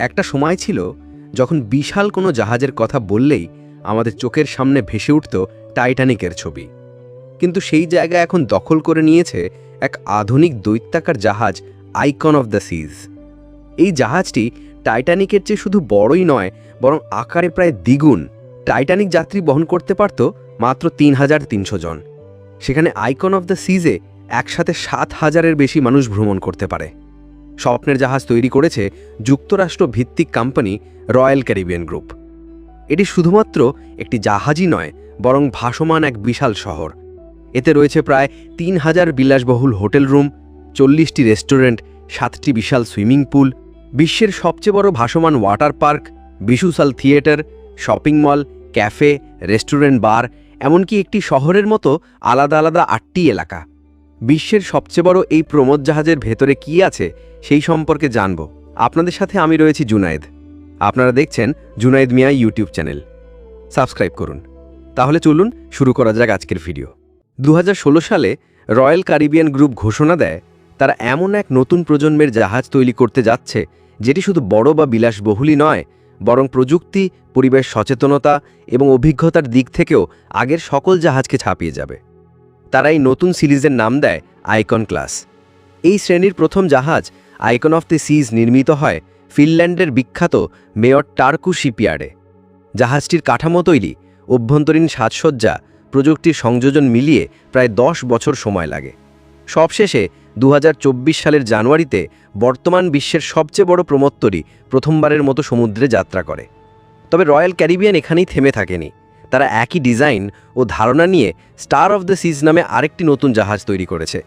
একটা সময় ছিল যখন বিশাল কোনো জাহাজের কথা বললেই আমাদের চোখের সামনে ভেসে উঠত টাইটানিকের ছবি। কিন্তু সেই জায়গা এখন দখল করে নিয়েছে এক আধুনিক দৈত্যাকার জাহাজ আইকন অফ দ্য সিজ এই জাহাজটি টাইটানিকের চেয়ে শুধু বড়ই নয়, বরং আকারে প্রায় দ্বিগুণ। টাইটানিক যাত্রী বহন করতে পারত মাত্র তিন হাজার তিনশো জন। সেখানে আইকন অফ দ্য সিজে একসাথে সাত হাজারের বেশি মানুষ ভ্রমণ করতে পারে। স্বপ্নের জাহাজ তৈরি করেছে যুক্তরাষ্ট্র ভিত্তিক কোম্পানি রয়্যাল ক্যারিবিয়ান গ্রুপ। এটি শুধুমাত্র একটি জাহাজই নয়, বরং ভাসমান এক বিশাল শহর। এতে রয়েছে প্রায় তিন হাজার বিলাসবহুল হোটেল রুম, চল্লিশটি রেস্টুরেন্ট, সাতটি বিশাল সুইমিং পুল, বিশ্বের সবচেয়ে বড় ভাসমান water park, বিশুসাল theatre, shopping mall, cafe, restaurant, bar, এমনকি একটি শহরের মতো আলাদা আলাদা আটটি এলাকা। বিশ্বের সবচেয়ে বড় এই প্রমোদ জাহাজের ভেতরে কি আছে সেই সম্পর্কে জানব। আপনাদের সাথে আমি রয়েছি জুনায়েদ। আপনারা দেখছেন Junaid Mia YouTube channel. Subscribe করুন। তাহলে চলুন শুরু করা যাক আজকের ভিডিও। দু হাজার ষোলো সালে রয়্যাল কারিবিয়ান গ্রুপ ঘোষণা দেয়, তারা এমন এক নতুন প্রজন্মের জাহাজ তৈরি করতে যাচ্ছে, যেটি শুধু বড় বা বিলাসবহুলই নয়, বরং প্রযুক্তি, পরিবেশ সচেতনতা এবং অভিজ্ঞতার দিক থেকেও আগের সকল জাহাজকে ছাপিয়ে যাবে। তারা এই নতুন সিরিজের নাম দেয় আইকন ক্লাস। এই শ্রেণির প্রথম জাহাজ আইকন অফ দ্য সিজ নির্মিত হয় ফিনল্যান্ডের বিখ্যাত মেয়র টার্কু শিপইয়ার্ডে জাহাজটির কাঠামো তৈরি, অভ্যন্তরীণ সাজসজ্জা, প্রযুক্তির সংযোজন মিলিয়ে প্রায় দশ বছর সময় লাগে। সবশেষে দু হাজার চব্বিশ সালের জানুয়ারিতে বর্তমান বিশ্বের সবচেয়ে বড় প্রমোত্তরী প্রথমবারের মতো সমুদ্রে যাত্রা করে। তবে রয়্যাল ক্যারিবিয়ান এখানেই থেমে থাকেনি। তারা একই ডিজাইন ও ধারণা নিয়ে স্টার অফ দ্য সিজ নামে আরেকটি নতুন জাহাজ তৈরি করেছে।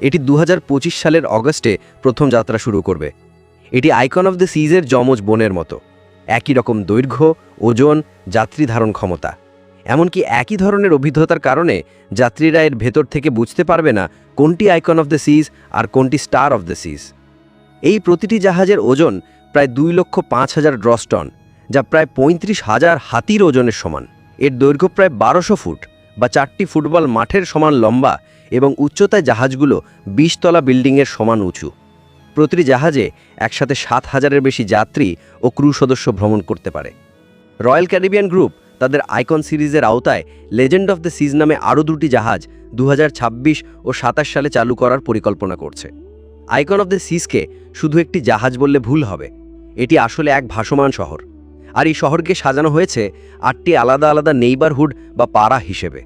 এটি দু হাজার পঁচিশ সালের অগস্টে প্রথম যাত্রা শুরু করবে। এটি আইকন অফ দ্য সিজের যমজ বোনের মতো। একই রকম দৈর্ঘ্য, ওজন, যাত্রী ধারণ ক্ষমতা। এমনকি একই ধরনের অভিজ্ঞতার কারণে যাত্রীরা এর ভেতর থেকে বুঝতে পারবে না কোনটি আইকন অফ দ্য সিজ আর কোনটি স্টার অফ দ্য সিজ। এই প্রতিটি জাহাজের ওজন প্রায় দুই লক্ষ পাঁচ হাজার ড্রস টন, যা প্রায় পঁয়ত্রিশ হাজার হাতির ওজনের সমান। এর দৈর্ঘ্য প্রায় বারোশো ফুট বা চারটি ফুটবল মাঠের সমান লম্বা এবং উচ্চতায় জাহাজগুলো বিশতলা বিল্ডিংয়ের সমান উঁচু। প্রতিটি জাহাজে একসাথে সাত হাজারের বেশি যাত্রী ও ক্রু সদস্য ভ্রমণ করতে পারে। রয়্যাল ক্যারিবিয়ান গ্রুপ তাদের আইকন সিরিজের আওতায় লেজেন্ড অফ দ্য সিজ নামে আরও দুটি জাহাজ দু হাজার ছাব্বিশ ও সাতাশ সালে চালু করার পরিকল্পনা করছে। আইকন অফ দ্য সিজকে শুধু একটি জাহাজ বললে ভুল হবে। এটি আসলে এক ভাসমান শহর। আর এই শহরকে সাজানো হয়েছে আটটি আলাদা আলাদা নেইবারহুড বা পাড়া হিসেবে।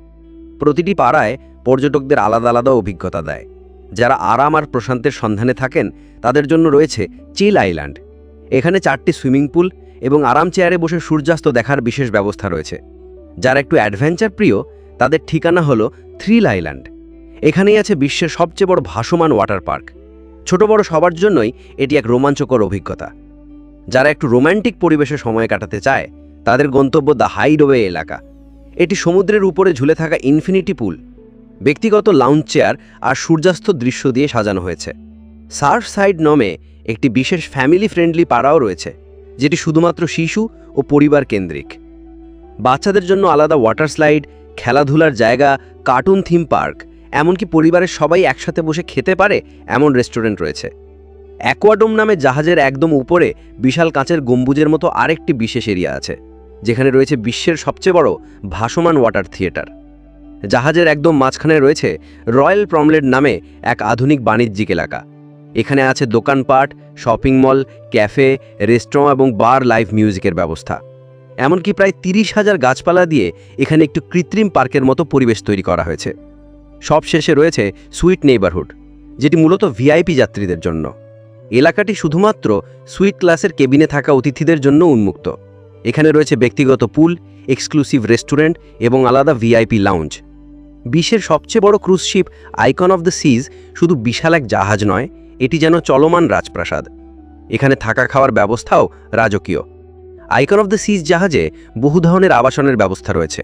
প্রতিটি পাড়ায় পর্যটকদের আলাদা আলাদা অভিজ্ঞতা দেয়। যারা আরাম আর প্রশান্তের সন্ধানে থাকেন, তাদের জন্য রয়েছে চিল আইল্যান্ড। এখানে চারটি সুইমিং পুল এবং আরাম চেয়ারে বসে সূর্যাস্ত দেখার বিশেষ ব্যবস্থা রয়েছে। যারা একটু অ্যাডভেঞ্চার প্রিয়, তাদের ঠিকানা হলো থ্রিল আইল্যান্ড। এখানেই আছে বিশ্বের সবচেয়ে বড় ভাসমান ওয়াটার পার্ক। ছোট বড় সবার জন্যই এটি এক রোমাঞ্চকর অভিজ্ঞতা। যারা একটু রোম্যান্টিক পরিবেশে সময় কাটাতে চায়, তাদের গন্তব্য দ্য হাইডওয়ে এলাকা। এটি সমুদ্রের উপরে ঝুলে থাকা ইনফিনিটি পুল, ব্যক্তিগত লাউঞ্জ চেয়ার আর সূর্যাস্ত দৃশ্য দিয়ে সাজানো হয়েছে। সার্ফ সাইড নমে একটি বিশেষ ফ্যামিলি ফ্রেন্ডলি পাড়াও রয়েছে, যেটি শুধুমাত্র শিশু ও পরিবার কেন্দ্রিক। বাচ্চাদের জন্য আলাদা ওয়াটার স্লাইড খেলাধুলার জায়গা কার্টুন থিম পার্ক এমনকি পরিবারের সবাই একসাথে বসে খেতে পারে এমন রেস্টুরেন্ট রয়েছে। অ্যাকোয়াডোম নামে জাহাজের একদম উপরে বিশাল কাঁচের গম্বুজের মতো আরেকটি বিশেষ এরিয়া আছে, যেখানে রয়েছে বিশ্বের সবচেয়ে বড় ভাসমান ওয়াটার থিয়েটার। জাহাজের একদম মাঝখানে রয়েছে রয়্যাল প্রমলেট নামে এক আধুনিক বাণিজ্যিক এলাকা। এখানে আছে দোকানপাট, শপিং মল, ক্যাফে রেস্টুরেন্ট এবং বার লাইভ মিউজিকের ব্যবস্থা। এমনকি প্রায় তিরিশ হাজার গাছপালা দিয়ে এখানে একটু কৃত্রিম পার্কের মতো পরিবেশ তৈরি করা হয়েছে। সব শেষে রয়েছে সুইট নেইবারহুড, যেটি মূলত ভিআইপি যাত্রীদের জন্য। এলাকাটি শুধুমাত্র সুইট ক্লাসের কেবিনে থাকা অতিথিদের জন্য উন্মুক্ত। এখানে রয়েছে ব্যক্তিগত পুল, এক্সক্লুসিভ রেস্টুরেন্ট এবং আলাদা ভিআইপি লাউঞ্জ। বিশ্বের সবচেয়ে বড় cruise ship icon of the seas শুধু বিশাল এক জাহাজ নয়, এটি যেন চলমান রাজপ্রাসাদ। এখানে থাকা খাওয়ার ব্যবস্থাও রাজকীয়। আইকন অফ দ্য সিজ জাহাজে বহু ধরনের আবাসনের ব্যবস্থা রয়েছে।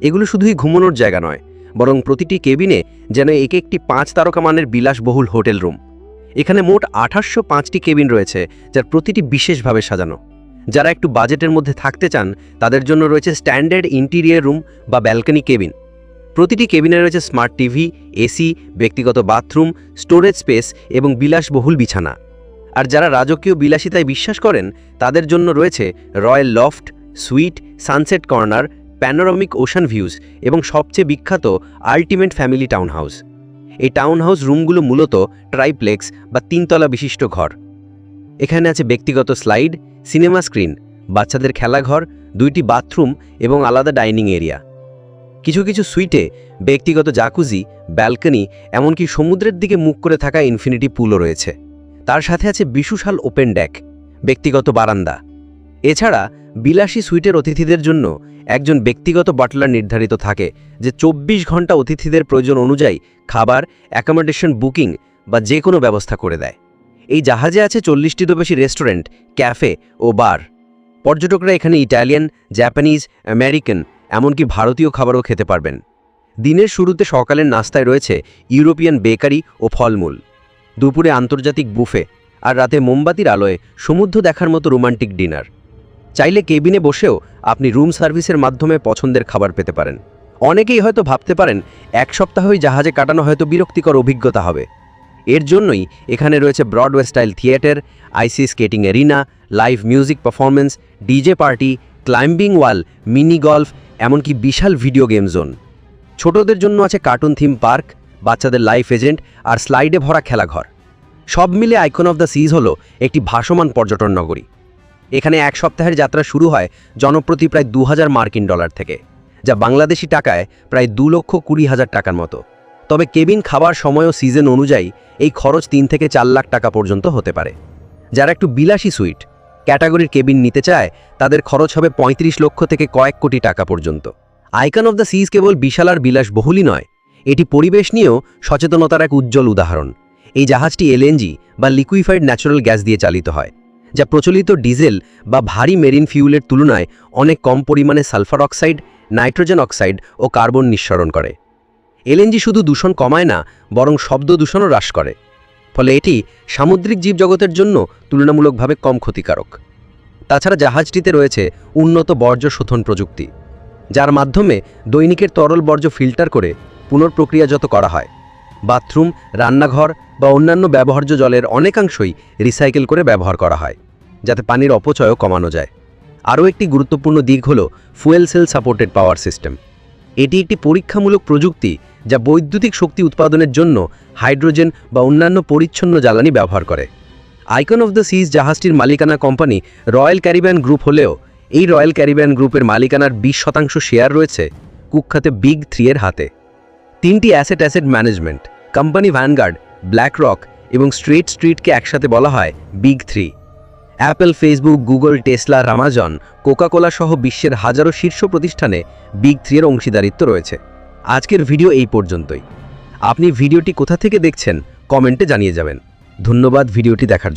এগুলো শুধুই ঘুমানোর জায়গা নয়, বরং প্রতিটি কেবিনে যেন এক একটি পাঁচ তারকা মানের বিলাসবহুল হোটেল রুম। এখানে মোট আঠাশশো পাঁচটি কেবিন রয়েছে, যার প্রতিটি বিশেষভাবে সাজানো। যারা একটু বাজেটের মধ্যে থাকতে চান, তাদের জন্য রয়েছে স্ট্যান্ডার্ড ইন্টিরিয়ার রুম বা ব্যালকনি কেবিন। প্রতিটি কেবিনে রয়েছে স্মার্ট টিভি, এসি, ব্যক্তিগত বাথরুম, স্টোরেজ স্পেস এবং বিলাসবহুল বিছানা। আর যারা রাজকীয় বিলাসিতায় বিশ্বাস করেন, তাদের জন্য রয়েছে royal loft, suite, sunset corner, panoramic ocean views এবং সবচেয়ে বিখ্যাত আলটিমেট ফ্যামিলি টাউন হাউস এই টাউন হাউস রুমগুলো মূলত ট্রাইপ্লেক্স বা তিনতলা বিশিষ্ট ঘর। এখানে আছে ব্যক্তিগত স্লাইড সিনেমা স্ক্রিন বাচ্চাদের খেলাঘর, দুইটি বাথরুম এবং আলাদা ডাইনিং এরিয়া কিছু কিছু সুইটে ব্যক্তিগত জাকুজি ব্যালকনি এমনকি সমুদ্রের দিকে মুখ করে থাকা ইনফিনিটি পুলও রয়েছে। তার সাথে আছে বিশুশাল ওপেন ডেক ব্যক্তিগত বারান্দা। এছাড়া বিলাসী সুইটের অতিথিদের জন্য একজন ব্যক্তিগত বাটলার নির্ধারিত থাকে যে চব্বিশ ঘণ্টা অতিথিদের প্রয়োজন অনুযায়ী খাবার অ্যাকোমোডেশন বুকিং বা যে কোনো ব্যবস্থা করে দেয়। এই জাহাজে আছে চল্লিশটিরও বেশি রেস্টুরেন্ট ক্যাফে ও বার। পর্যটকরা এখানে ইটালিয়ান, জাপানিজ, আমেরিকান, এমনকি ভারতীয় খাবারও খেতে পারবেন। দিনের শুরুতে সকালের নাস্তায় রয়েছে ইউরোপিয়ান বেকারি ও ফলমূল। দুপুরে আন্তর্জাতিক বুফে আর রাতে মোমবাতির আলোয় সমুদ্র দেখার মতো রোমান্টিক ডিনার। চাইলে কেবিনে বসেও আপনি রুম সার্ভিসের মাধ্যমে পছন্দের খাবার পেতে পারেন। অনেকেই হয়তো ভাবতে পারেন, এক সপ্তাহই জাহাজে কাটানো হয়তো বিরক্তিকর অভিজ্ঞতা হবে। এর জন্যই এখানে রয়েছে Broadway style theatre ice skating arena, live music performance DJ party, climbing wall, mini golf, এমনকি বিশাল ভিডিও গেম জোন। ছোটদের জন্য আছে কার্টুন থিম পার্ক, বাচ্চাদের লাইফ এজেন্ট আর স্লাইডে ভরা খেলাঘর। সব মিলে আইকন অফ দ্য সিজ হলো একটি ভাসমান পর্যটন নগরী। এখানে এক সপ্তাহের যাত্রা শুরু হয় জনপ্রতি প্রায় দু হাজার মার্কিন ডলার থেকে, যা বাংলাদেশি টাকায় প্রায় দু লক্ষ কুড়ি হাজার টাকার মতো। তবে কেবিন খাবার সময় ও সিজন অনুযায়ী এই খরচ তিন থেকে চার লাখ টাকা পর্যন্ত হতে পারে। যারা একটু বিলাসী সুইট, ক্যাটাগরির কেবিন নিতে চায়, তাদের খরচ হবে ৩৫ লক্ষ থেকে কয়েক কোটি টাকা পর্যন্ত। আইকন অফ দ্য সিজ কেবল বিশাল আর বিলাসবহুলই নয়, এটি পরিবেশ নিয়েও সচেতনতার এক উজ্জ্বল উদাহরণ। এই জাহাজটি এলএনজি বা লিকুইফাইড ন্যাচারাল গ্যাস দিয়ে চালিত হয়। যা প্রচলিত ডিজেল বা ভারী মেরিন ফিউলের তুলনায় অনেক কম পরিমাণে সালফার অক্সাইড, নাইট্রোজেন অক্সাইড ও কার্বন নিঃসরণ করে। এলএনজি শুধু দূষণ কমায় না, বরং শব্দ দূষণও হ্রাস করে। ফলে এটি সামুদ্রিক জীবজগতের জন্য তুলনামূলকভাবে কম ক্ষতিকারক। তাছাড়া জাহাজটিতে রয়েছে উন্নত বর্জ্য শোধন প্রযুক্তি, যার মাধ্যমে দৈনিকের তরল বর্জ্য ফিল্টার করে পুনর্প্রক্রিয়াজাত করা হয়। বাথরুম, রান্নাঘর বা অন্যান্য ব্যবহার্য জলের অনেকাংশই রিসাইকেল করে ব্যবহার করা হয়। যাতে পানির অপচয়ও কমানো যায়। আরও একটি গুরুত্বপূর্ণ দিক হল fuel cell supported power system এটি একটি পরীক্ষামূলক প্রযুক্তি যা বৈদ্যুতিক শক্তি উৎপাদনের জন্য হাইড্রোজেন বা অন্যান্য পরিচ্ছন্ন জ্বালানি ব্যবহার করে। আইকন অফ দ্য সিজ জাহাজটির মালিকানা কোম্পানি রয়্যাল ক্যারিবিয়ান গ্রুপ হলেও এই রয়্যাল ক্যারিবিয়ান গ্রুপের মালিকানার বিশ শতাংশ শেয়ার রয়েছে কুখ্যাতে বিগ থ্রি এর হাতে। তিনটি asset asset management company Vanguard BlackRock এবং স্ট্রিট স্ট্রিটকে একসাথে বলা হয় big three Apple, Facebook, Google, Tesla, Amazon, Coca Cola সহ বিশ্বের হাজারো শীর্ষ প্রতিষ্ঠানে বিগ থ্রি এর অংশীদারিত্ব রয়েছে। আজকের ভিডিও এই পর্যন্তই। আপনি ভিডিওটি কোথা থেকে দেখছেন, কমেন্টে জানিয়ে যাবেন। ধন্যবাদ ভিডিওটি দেখার জন্য।